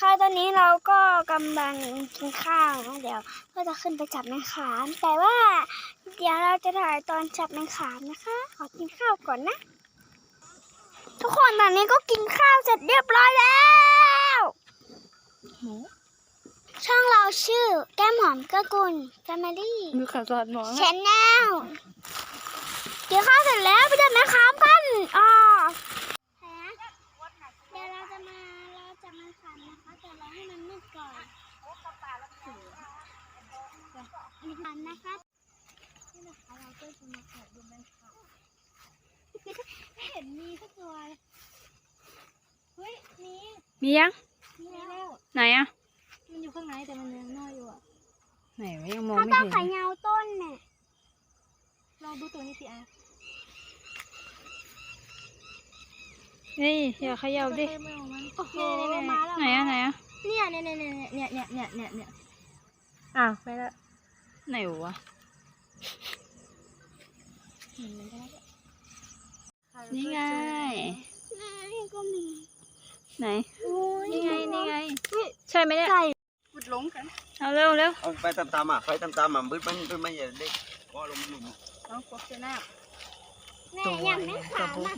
นะคะ ตอนนี้เราก็กำลังกินข้าวนะเดี๋ยวก็จะขึ้นไปจับแมงขาม แต่ว่า เดี๋ยวเราจะถ่ายตอนจับแมงขามนะคะ ขอกินข้าวก่อนนะ ทุกคนตอนนี้ก็กินข้าวเสร็จเรียบร้อยแล้วช่องเราชื่อแก้มหอมเกื้อกุลแฟมิลี่ดูขาสอดหมอชแนลกินข้าวเสร็จแล้วไปจับแมงขามกันอ่าเดี๋ยวเราจะมาเราจะ มาขันนะคะแต่เราให้มันมืดก่อนมีขันนะคะนี่นะคะเราก็จะมาขัดดูแมงขามไม่เห็นมีสักตัวเลยเฮ้ยมีมียังมีแล้วไหนอะมันอยู่ข้างในแต่มันยังน้อยอยู่อะไหนวะยังมองเขาไม่ต้องเห็นไข่เงาต้นเนี่ยลองดูตัวนี้สิอะนี่อย่าเขย่าดิโอ้โหมาแล้วไหนอะไหนอะ เนี่ยเนี่ยเนี่ยเนี่ยเนี่ยเนี่ยเนี่ยอ้าวไม่ละไหนวะนี่ไง นี่ก็มี ไหน นี่ไง นี่ไง ใช่ไหมเนี่ยบุดหลงกัน เอาเร็วเร็วไปตามๆอะ ไปตามๆอะบึ้ดมันบึ้ดมันอย่าได้ก็ลงหลุมเอาปกเจ้าหน้าแม่ยังไม่ขาดนะ